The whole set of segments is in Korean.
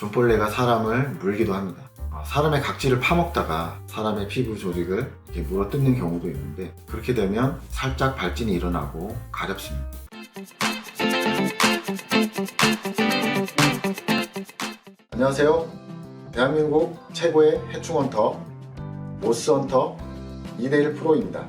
존벌레가 사람을 물기도 합니다. 어, 사람의 각질을 파먹다가 사람의 피부 조직을 이렇게 물어뜯는 경우도 있는데 그렇게 되면 살짝 발진이 일어나고 가렵습니다. 안녕하세요. 대한민국 최고의 해충헌터 모스헌터 이대일 프로입니다.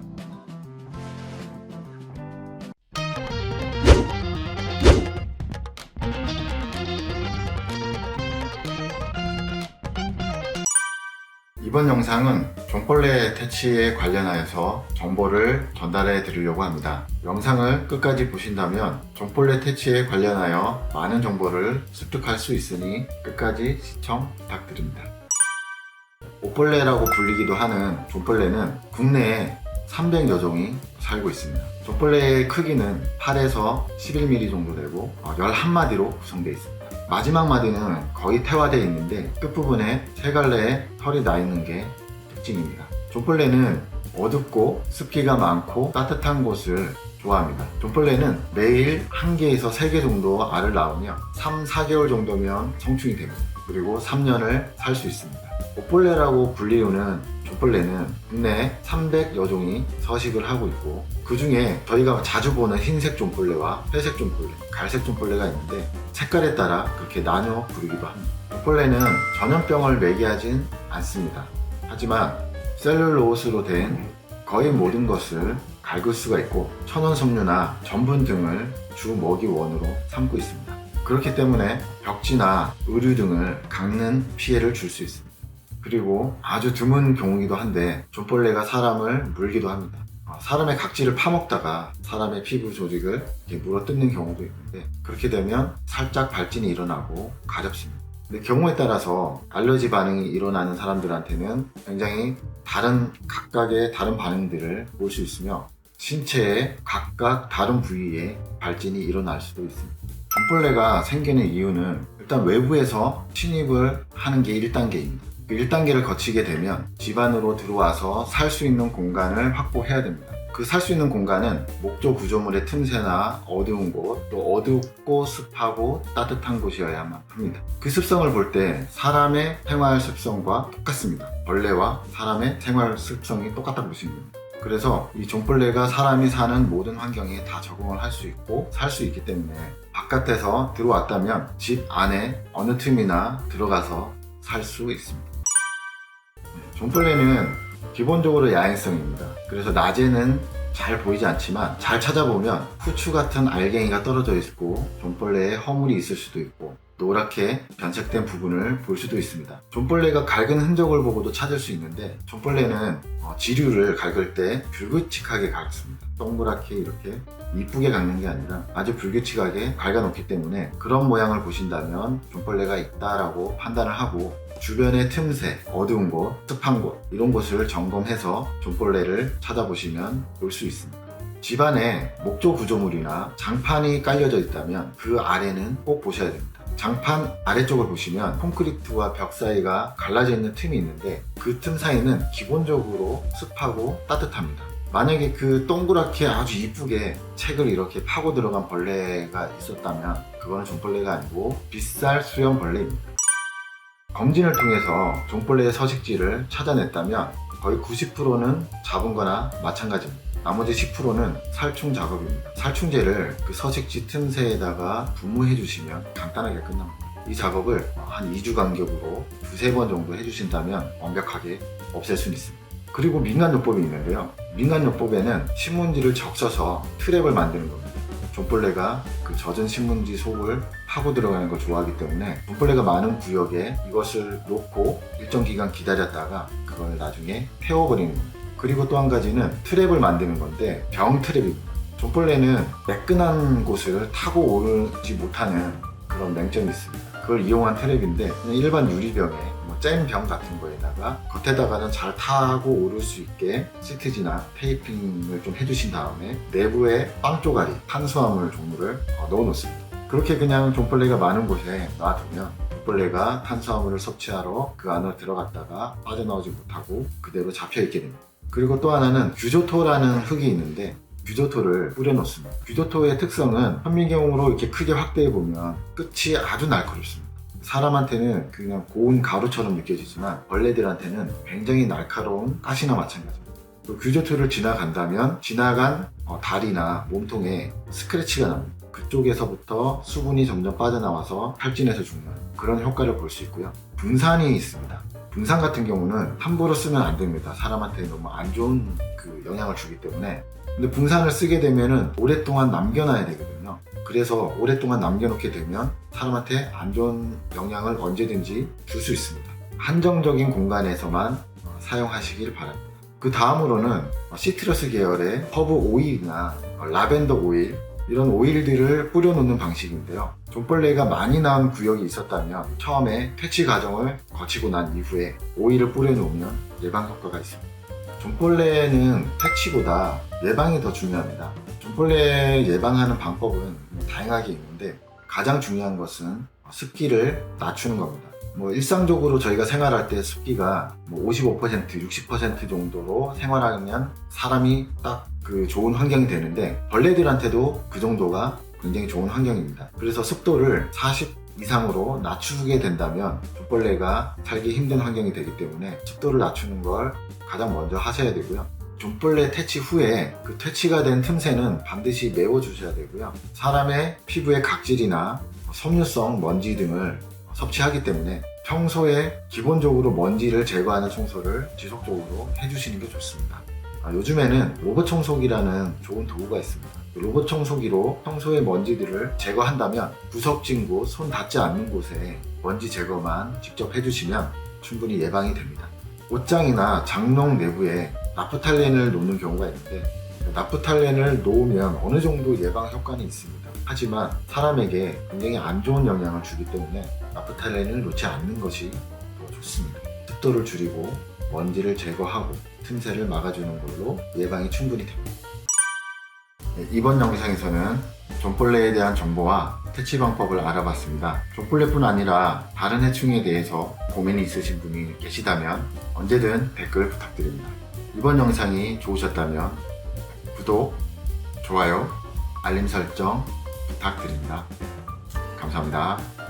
이번 영상은 종벌레 퇴치에 관련하여서 정보를 전달해 드리려고 합니다. 영상을 끝까지 보신다면 종벌레 퇴치에 관련하여 많은 정보를 습득할 수 있으니 끝까지 시청 부탁드립니다. 옷벌레라고 불리기도 하는 종벌레는 국내에 300여 종이 살고 있습니다. 종벌레의 크기는 8에서 11mm 정도 되고 11마디로 구성되어 있습니다. 마지막 마디는 거의 태화되어 있는데 끝부분에 세 갈래의 털이 나 있는 게 특징입니다. 종벌레는 어둡고 습기가 많고 따뜻한 곳을 좋아합니다. 종벌레는 매일 1개에서 3개 정도 알을 낳으며 3, 4개월 정도면 성충이 됩니다. 그리고 3년을 살 수 있습니다. 옷벌레라고 불리우는 종벌레는 국내 300여 종이 서식을 하고 있고 그 중에 저희가 자주 보는 흰색 종벌레와 회색 종벌레, 갈색 종벌레가 있는데 색깔에 따라 그렇게 나눠 부르기도 합니다. 종벌레는 전염병을 매개하진 않습니다. 하지만 셀룰로스로 된 거의 모든 것을 갈글 수가 있고 천연섬유나 전분 등을 주 먹이 원으로 삼고 있습니다. 그렇기 때문에 벽지나 의류 등을 깎는 피해를 줄 수 있습니다. 그리고 아주 드문 경우이기도 한데 존벌레가 사람을 물기도 합니다. 어, 사람의 각질을 파먹다가 사람의 피부 조직을 물어뜯는 경우도 있는데 그렇게 되면 살짝 발진이 일어나고 가렵습니다. 근데 경우에 따라서 알러지 반응이 일어나는 사람들한테는 굉장히 다른 각각의 다른 반응들을 볼 수 있으며 신체의 각각 다른 부위에 발진이 일어날 수도 있습니다. 존벌레가 생기는 이유는 일단 외부에서 침입을 하는 게 1단계입니다. 그 1단계를 거치게 되면 집안으로 들어와서 살 수 있는 공간을 확보해야 됩니다. 그 살 수 있는 공간은 목조 구조물의 틈새나 어두운 곳, 또 어둡고 습하고 따뜻한 곳이어야만 합니다. 그 습성을 볼 때 사람의 생활 습성과 똑같습니다. 벌레와 사람의 생활 습성이 똑같다고 보시면 됩니다. 그래서 이 종벌레가 사람이 사는 모든 환경에 다 적응을 할 수 있고 살 수 있기 때문에 바깥에서 들어왔다면 집 안에 어느 틈이나 들어가서 살 수 있습니다. 종벌레는 기본적으로 야행성입니다. 그래서 낮에는 잘 보이지 않지만 잘 찾아보면 후추 같은 알갱이가 떨어져 있고 종벌레의 허물이 있을 수도 있고 노랗게 변색된 부분을 볼 수도 있습니다. 종벌레가 갈근 흔적을 보고도 찾을 수 있는데 종벌레는 어, 지류를 갈글 때 불규칙하게 갈습니다. 동그랗게 이렇게 이쁘게 깎는 게 아니라 아주 불규칙하게 갉아놓기 때문에 그런 모양을 보신다면 종벌레가 있다라고 판단을 하고 주변의 틈새, 어두운 곳, 습한 곳 이런 곳을 점검해서 종벌레를 찾아보시면 볼 수 있습니다. 집안에 목조 구조물이나 장판이 깔려져 있다면 그 아래는 꼭 보셔야 됩니다. 장판 아래쪽을 보시면 콘크리트와 벽 사이가 갈라져 있는 틈이 있는데 그 틈 사이는 기본적으로 습하고 따뜻합니다. 만약에 그 동그랗게 아주 이쁘게 책을 이렇게 파고 들어간 벌레가 있었다면 그거는 종벌레가 아니고 빗살 수염 벌레입니다. 검진을 통해서 종벌레의 서식지를 찾아냈다면 거의 90%는 잡은 거나 마찬가지입니다. 나머지 10%는 살충 작업입니다. 살충제를 그 서식지 틈새에다가 분무해 주시면 간단하게 끝납니다. 이 작업을 한 2주 간격으로 두세 번 정도 해주신다면 완벽하게 없앨 수 있습니다. 그리고 민간요법이 있는데요. 민간요법에는 신문지를 적셔서 트랩을 만드는 겁니다. 종벌레가 그 젖은 신문지 속을 파고 들어가는 걸 좋아하기 때문에 종벌레가 많은 구역에 이것을 놓고 일정 기간 기다렸다가 그걸 나중에 태워버리는 겁니다. 그리고 또 한 가지는 트랩을 만드는 건데 병 트랩입니다. 종벌레는 매끈한 곳을 타고 오르지 못하는 그런 맹점이 있습니다. 그걸 이용한 트랩인데 일반 유리병에 잼병 같은 거에다가 겉에다가는 잘 타고 오를 수 있게 시트지나 테이핑을 좀 해주신 다음에 내부에 빵 조가리, 탄수화물 종류를 어, 넣어 놓습니다. 그렇게 그냥 종벌레가 많은 곳에 놔두면 종벌레가 탄수화물을 섭취하러 그 안으로 들어갔다가 빠져나오지 못하고 그대로 잡혀 있게 됩니다. 그리고 또 하나는 규조토라는 흙이 있는데 규조토를 뿌려놓습니다. 규조토의 특성은 현미경으로 이렇게 크게 확대해 보면 끝이 아주 날카롭습니다. 사람한테는 그냥 고운 가루처럼 느껴지지만 벌레들한테는 굉장히 날카로운 가시나 마찬가지입니다. 또 규조투를 지나간다면 지나간 어, 다리나 몸통에 스크래치가 납니다. 그쪽에서부터 수분이 점점 빠져나와서 탈진해서 죽는 그런 효과를 볼 수 있고요. 분산이 있습니다. 분산 같은 경우는 함부로 쓰면 안 됩니다. 사람한테 너무 안 좋은 그 영향을 주기 때문에. 근데 분산을 쓰게 되면은 오랫동안 남겨놔야 되거든요. 그래서 오랫동안 남겨놓게 되면 사람한테 안 좋은 영향을 언제든지 줄 수 있습니다. 한정적인 공간에서만 어, 사용하시길 바랍니다. 그 다음으로는 어, 시트러스 계열의 허브 오일이나 어, 라벤더 오일 이런 오일들을 뿌려놓는 방식인데요. 존벌레가 많이 나온 구역이 있었다면 처음에 퇴치 과정을 거치고 난 이후에 오일을 뿌려놓으면 예방 효과가 있습니다. 존벌레는 퇴치보다 예방이 더 중요합니다. 존벌레 예방하는 방법은 다양하게 있는데 가장 중요한 것은 습기를 낮추는 겁니다. 뭐 일상적으로 저희가 생활할 때 습기가 뭐 55%, 60% 정도로 생활하면 사람이 딱 그 좋은 환경이 되는데 벌레들한테도 그 정도가 굉장히 좋은 환경입니다. 그래서 습도를 40 이상으로 낮추게 된다면 존벌레가 살기 힘든 환경이 되기 때문에 습도를 낮추는 걸 가장 먼저 하셔야 되고요. 존벌레 퇴치 후에 그 퇴치가 된 틈새는 반드시 메워주셔야 되고요. 사람의 피부의 각질이나 섬유성 먼지 등을 섭취하기 때문에 평소에 기본적으로 먼지를 제거하는 청소를 지속적으로 해주시는 게 좋습니다. 아, 요즘에는 로봇 청소기라는 좋은 도구가 있습니다. 그 로봇 청소기로 평소의 먼지들을 제거한다면 구석진 곳, 손 닿지 않는 곳에 먼지 제거만 직접 해주시면 충분히 예방이 됩니다. 옷장이나 장롱 내부에 나프탈렌을 놓는 경우가 있는데 나프탈렌을 놓으면 어느 정도 예방 효과는 있습니다. 하지만 사람에게 굉장히 안 좋은 영향을 주기 때문에 나프탈렌을 놓지 않는 것이 더 좋습니다. 습도를 줄이고 먼지를 제거하고 틈새를 막아주는 걸로 예방이 충분히 됩니다. 네, 이번 영상에서는 존벌레에 대한 정보와 퇴치 방법을 알아봤습니다. 존벌레뿐 아니라 다른 해충에 대해서 고민이 있으신 분이 계시다면 언제든 댓글 부탁드립니다. 이번 영상이 좋으셨다면 구독, 좋아요, 알림 설정 부탁드립니다. 감사합니다.